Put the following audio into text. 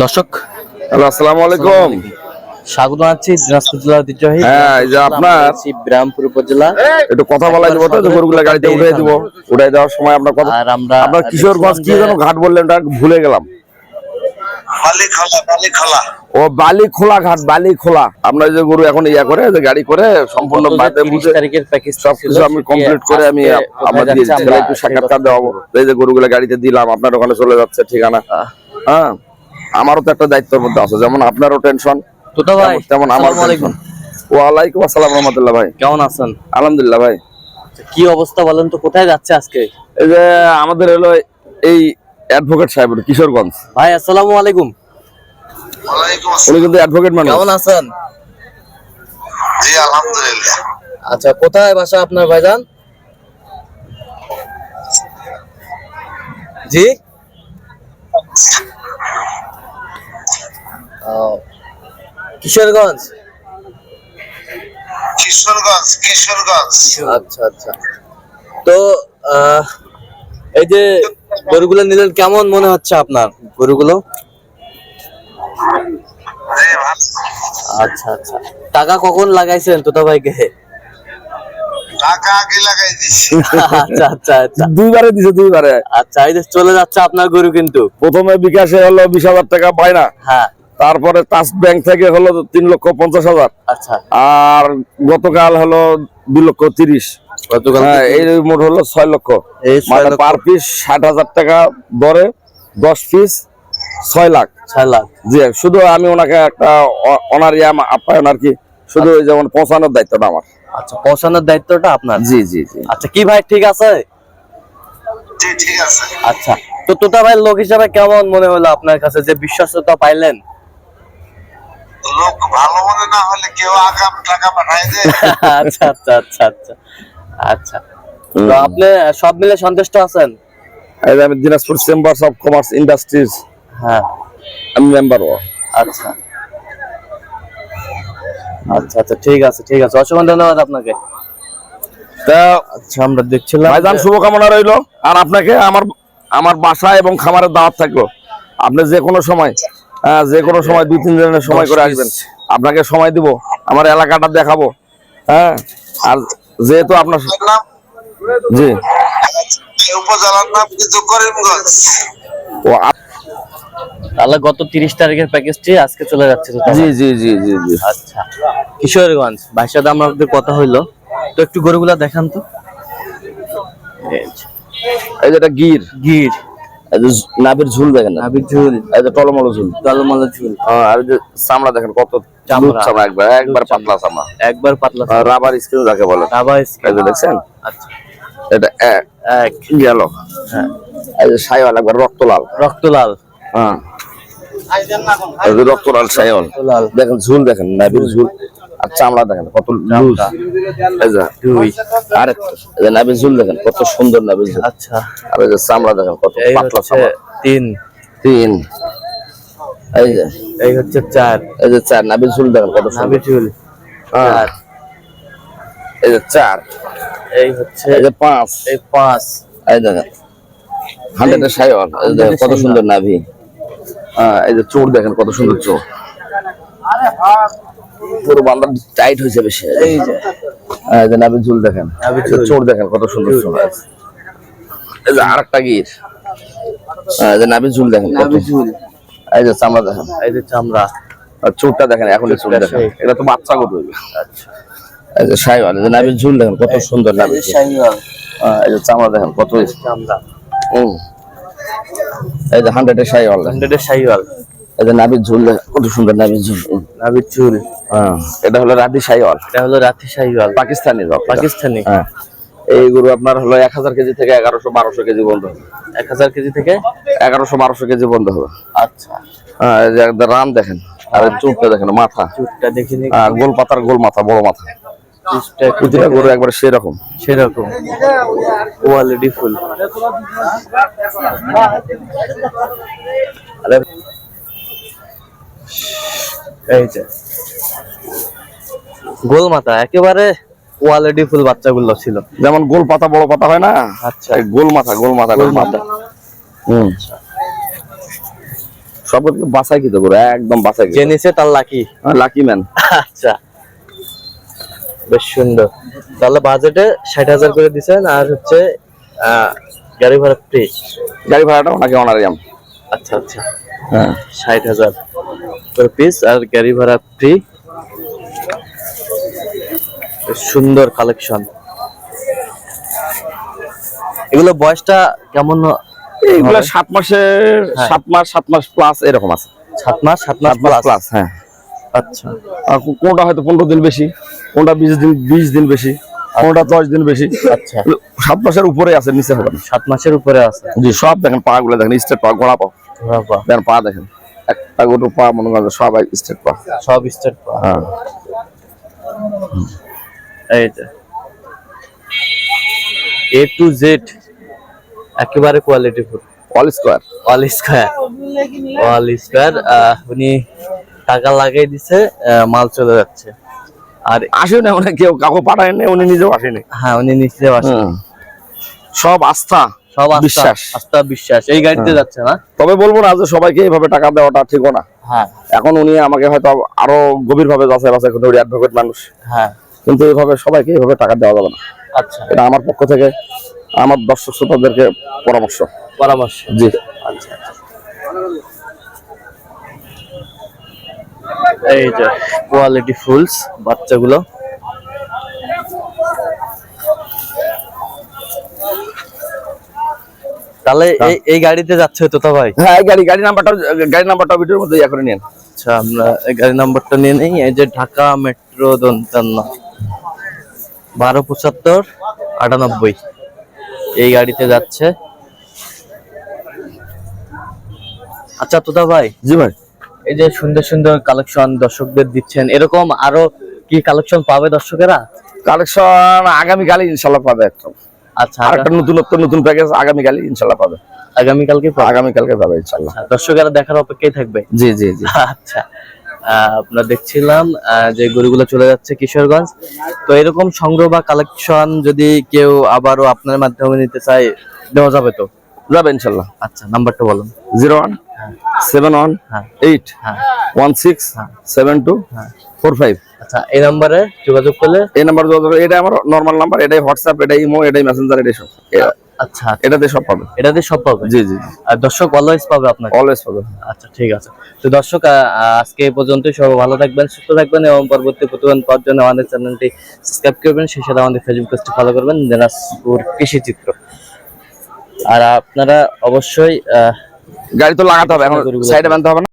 দর্শক হ্যালো আসসালামু আলাইকুম। স্বাগত জানাচ্ছি দিনাজপুর জেলার ঐতিহ্যবাহী হ্যাঁ, এই যে আপনার- ব্রাহ্মপুর উপজেলা। একটু কথা দেবো তো যে গরুগুলা গাড়িতে উঠাই দিব। উঠাই দেওয়ার সময় আপনার কথা আর আমরা আপনার কিশোরগঞ্জ কি যেন ঘাট বললেন ওটা ভুলে গেলাম। বালি খালা বালি খালা ও বালি খোলা ঘাট বালি খোলা আপনার যে গরু এখন ইয়া করে যে গাড়ি করে সম্পূর্ণ গত যে বাদে 30 বুঝে তারিখের প্যাকেজ সবকিছু আমি কমপ্লিট করে আমি একটু সাক্ষাৎকার দেওয়াবো এই যে গরুগুলা গাড়িতে দিলাম আপনার ওখানে চলে যাচ্ছে ঠিকানা। হ্যাঁ আমারও তো একটা দায়িত্বের মধ্যে আছে যেমন আপনারও টেনশন ভাই তেমন আমার আলাইকুম। টেনশন ওয়ালাইকুম আসসালাম রহমতুল্লাহ ভাই। কেমন আছেন? আলহামদুলিল্লাহ ভাই। কি অবস্থা বলেন তো কোথায় যাচ্ছে আজকে? এই যে আমাদের হলো এই অ্যাডভোকেট সাহেব কিশোরগঞ্জ। ভাই আসসালামু আলাইকুম। উনি কিন্তু অ্যাডভোকেট মানুষ। কেমন আছেন? জি আলহামদুলিল্লাহ। আচ্ছা কোথায় বাসা আপনার ভাইজান? জি? কিশোরগঞ্জ? কিশোরগঞ্জ কিশোরগঞ্জ। আচ্ছা আচ্ছা। তো এই যে গরুগুলো নিলেন কেমন মনে হচ্ছে আপনার গরুগুলো? আচ্ছা আচ্ছা। টাকা কখন লাগাইছেন তোতা ভাইকে আচ্ছা আচ্ছা আচ্ছা। দুইবারে দিছে দুইবারে। আচ্ছা এই যে চলে যাচ্ছে আপনার গরু কিন্তু। প্রথমে বিকাশে হলো বিশ হাজার টাকা পায় না। হ্যাঁ। তারপরে তাস ব্যাংক থেকে হলো তিন লক্ষ পঞ্চাশ হাজার। আচ্ছা। আর গতকাল হলো দুই লক্ষ তিরিশ। হ্যাঁ এই মোট হলো ছয় লক্ষ। এই ছয় মানে। পার পিস ষাট হাজার টাকা দরে দশ পিস ছয় লাখ। ছয় লাখ। জি শুধু আমি ওনাকে একটা অনারিয়া আপ্যায়ন আর কি শুধু ওই যেমন পৌঁছানোর দায়িত্বটা আমার। আচ্ছা পৌঁছানোর দায়িত্বটা আপনার? জি জি জি। আচ্ছা কি ভাই ঠিক আছে? ঠিক আছে। আচ্ছা তো তোতা ভাই লোক হিসাবে কেমন মনে হলো আপনার কাছে? যে বিশ্বস্ততা পাইলেন? লোক ভালো মনে না হলে কেউ আগাম টাকা পাঠায় আচ্ছা আচ্ছা আচ্ছা আচ্ছা আচ্ছা। তো আপনি সব মিলে সন্তুষ্ট আছেন? আমি Dinajpur chambers of commerce industries. হ্যাঁ। আমি মেম্বার আচ্ছা। আচ্ছা আচ্ছা ঠিক আছে ঠিক আছে। অসংখ্য ধন্যবাদ আপনাকে। তা আচ্ছা আমরা দেখছিলাম ভাইজান শুভকামনা রইল। আর আপনাকে আমার আমার বাসা এবং খামারের দাওয়াত থাকল। আপনি যে কোনো সময় যে কোনো সময় দুই তিন দিনের সময় করে আসবেন। আপনাকে সময় দিব আমার এলাকাটা দেখাবো। হ্যাঁ? আর যেহেতু আপনার জি। এই উপজেলার নাম কিন্তু করিমগঞ্জ ও আপ- তাহলে গত তিরিশ তারিখের প্যাকেজটি আজকে চলে যাচ্ছে জি জি জি জি জি। আচ্ছা। কিশোরগঞ্জ ভাইয়ের সাথে আমাদের কথা হইল। তো একটু গরুগুলা দেখান তো। এই যে, এটা গির। গির। নাভির ঝুল দেখেন না? নাবির ঝুল। এই যে টলমলো ঝুল। দলমলা ঝুল। হ্যাঁ, আর যে চামড়া দেখেন কত চামড়া। একবার একবার পাতলা চামড়া। একবার পাতলা রাবার স্ক্রিন যাকে বলে। রাবার এই যে দেখছেন? আচ্ছা। এটা এক। এক। গেল হ্যাঁ। এই যে সাইওয়াল একবার রক্ত লাল রক্তলাল। হ্যাঁ। এই যে রক্ত লাল সাইওয়াল লাল দেখেন ঝুল দেখেন নাভির ঝুল। আর চামড়া দেখেন কত লুজ দুই। আর এই যে ঝুল দেখেন কত সুন্দর নাভির ঝুল আচ্ছা। আর এই যে চামড়া দেখেন কত এই পাতলা হচ্ছে চামড়া। তিন। তিন। এই যে। এই হচ্ছে চার। এই যে চার নাভির ঝুল দেখেন কত সুন্দর। ঝুল হ্যাঁ। এই যে চার। এই হচ্ছে এই যে পাঁচ। এই পাঁচ। এই দেখেন। হান্ড্রেডের সাইওয়াল এই যে দেখেন কত সুন্দর নাভি। হ্যাঁ এই যে চোর দেখেন কত সুন্দর চোর। পুরো বান্দা টাইট হয়েছে বেশি এই যে এই যে নাভির ঝুল দেখেন। চোর দেখেন কত সুন্দর চোর এই যে আরেকটা গির হ্যাঁ, যে নাভির ঝুল দেখেন ঝুল। এই যে চামড়া দেখেন এই যে চামড়া আর চোরটা দেখেন এখন চোর দেখেন এটা তো বাচ্চা গরু আচ্ছা এই যে সাইওয়াল এই যে নাভির ঝুল দেখেন কত সুন্দর শাহিওয়াল হ্যাঁ, এই যে চামড়া দেখেন কত চামড়া হুম। এই যে হান্ড্রেডের সাইওয়াল দেখেন। হান্ড্রেডের শাহিওয়াল এই যে নাভির ঝুল দেখেন, কত সুন্দর নাভির ঝুল। নাবির ঝুল। হ্যাঁ। এটা হলো রাধি সাইওয়াল এটা হলো রাতি শাহিওয়াল পাকিস্তানি পাকিস্তানি। হ্যাঁ। এই গরু আপনার হলো এক হাজার কেজি থেকে এগারোশো বারোশো কেজি বন্ধ হবে। এক হাজার কেজি থেকে? এগারোশো বারোশো কেজি বন্ধ হবে। আচ্ছা। হ্যাঁ রান দেখেন আর চুটটা দেখেন মাথা। চুটটা দেখিনি। হ্যাঁ, গোল পাতার গোল মাথা বড় মাথা। প্রতিটা গরু একবার সেরকম। সেরকম। Quality full. আরে এই যে। গোল মাথা একেবারে কোয়ালিটি ফুল বাচ্চাগুলো ছিল। যেমন গোল পাতা বড় পাতা হয় না? আচ্ছা। গোল মাথা গোল মাথা গোল মাথা হুম সব বাসাই কি তো করে একদম বাসাই যে নিছে তার লাকি লাকি ম্যান আচ্ছা। বেশ সুন্দর। তাহলে বাজেটে ষাট হাজার করে দিছেন আর হচ্ছে আহ, গাড়ি ভাড়া ফ্রি গাড়ি ভাড়াটা ওনাকে অনারিয়াম আচ্ছা আচ্ছা। হ্যাঁ। ষাট হাজার। Per পিস আর গাড়ি ভাড়া ফ্রি সুন্দর কালেকশন এগুলো বয়সটা কেমন এইগুলো হবে? সাত মাসের হ্যাঁ। সাত মাস সাত মাস প্লাস এরকম আছে। সাত মাস সাত মাস প্লাস প্লাস হ্যাঁ। আচ্ছা। আর কোনটা হয়তো পনেরো দিন বেশি কোনটা বিশ দিন বিশ দিন বেশি কোনটা দশ দিন বেশি। আচ্ছা। সাত মাসের উপরে আছে নিচে হবে সাত মাসের উপরে আছে। জি সব দেখেন পা গুলো দেখেন স্টেট পা। গোড়া পা। দেখেন পা দেখেন। গরুর পা মনে করেন স্টেট পা। সব স্টেট হ্যাঁ। এই যে। এ টু জেড একেবারে quality full. All square all square all square উনি টাকা লাগাই দিছে মাল চলে যাচ্ছে। আর আসেও না মানে কেউ কাউকে পাঠায় না উনি নিজেও আসেনি। হ্যাঁ উনি নিচে আসে হুম। সব আস্থা। সব বিশ্বাস। আস্থা বিশ্বাস। এই গাড়িতে যাচ্ছে না? তবে বলব না যে সবাইকে এইভাবে টাকা দেওয়াটা ঠিকও না। হ্যাঁ। এখন উনি আমাকে হয়তো আরও গভীর ভাবে যাচাই বাছাই করে অ্যাডভোকেট মানুষ। হ্যাঁ। কিন্তু এইভাবে সবাইকে এইভাবে টাকা দেওয়া যাবে না। আচ্ছা। এটা আমার পক্ষ থেকে আমার দর্শক শ্রোতাদেরকে পরামর্শ। পরামর্শ। জি। আচ্ছা আচ্ছা। এই যে কোয়ালিটি ফুলস বাচ্চাগুলো। তাহলে এই এই গাড়িতে যাচ্ছে তো ভাই? হ্যাঁ এই গাড়ি গাড়ি নাম্বারটা গাড়ি নাম্বারটা ভিডিওর মধ্যে ইয়া করে নিন আচ্ছা আমরা এই গাড়ি নাম্বারটা নিয়ে নেই এই যে ঢাকা মেট্রো দন্তান্ন। বারো পঁচাত্তর আটানব্বই। এই গাড়িতে যাচ্ছে। আচ্ছা তোতা ভাই। জি ভাই। এই যে সুন্দর সুন্দর কালেকশন দর্শকদের দিচ্ছেন এরকম আরও কি কালেকশন পাবে দর্শকেরা? কালেকশন আগামীকালই ইনশাল্লাহ পাবে একটা আচ্ছা একটা নতুনত্ব নতুন প্যাকেজ ইনশাল্লাহ পাবে। আগামীকালকে আগামীকালকে পাবে ইনশাল্লাহ। আচ্ছা, দর্শকেরা দেখার অপেক্ষায় থাকবে? জি জি জি। আচ্ছা দেখছিলাম যে গরুগুলো চলে যাচ্ছে কিশোরগঞ্জ। তো এরকম সংগ্রহ বা কালেকশন যদি কেউ আবারও আপনার মাধ্যমে নিতে চায় দেওয়া যাবে তো? যাবে ইনশাল্লাহ। আচ্ছা নাম্বারটা বলুন। জিরো ওয়ান সেভেন ওয়ান হ্যাঁ। এইট হ্যাঁ। ওয়ান সিক্স হ্যাঁ। সেভেন টু হ্যাঁ। ফোর ফাইভ আচ্ছা এই নাম্বারে যোগাযোগ করলে? এই নাম্বার এটা আমার নর্মাল নাম্বার এটাই হোয়াটসঅ্যাপ এটাই ইমো এটাই মেসেঞ্জার এটাই সব। আচ্ছা। এটাতে সব পাবে। এটাতে সব পাবে? জি জি আর দর্শক অলওয়েজ পাবে আপনাকে? অলওয়েজ পাবে। আচ্ছা ঠিক আছে। তো দর্শক আজকে এই পর্যন্ত সবাই ভালো থাকবেন সুস্থ থাকবেন এবং পরবর্তী প্রতিবেদন পাওয়ার জন্য আমাদের চ্যানেলটি সাবস্ক্রাইব করবেন। সেই সাথে আমাদের ফেসবুক পেজটি ফলো করবেন দিনাজপুর কৃষি চিত্র আর আপনারা অবশ্যই গাড়ি তো লাগাতে হবে এখন সাইডে বানতে হবে না?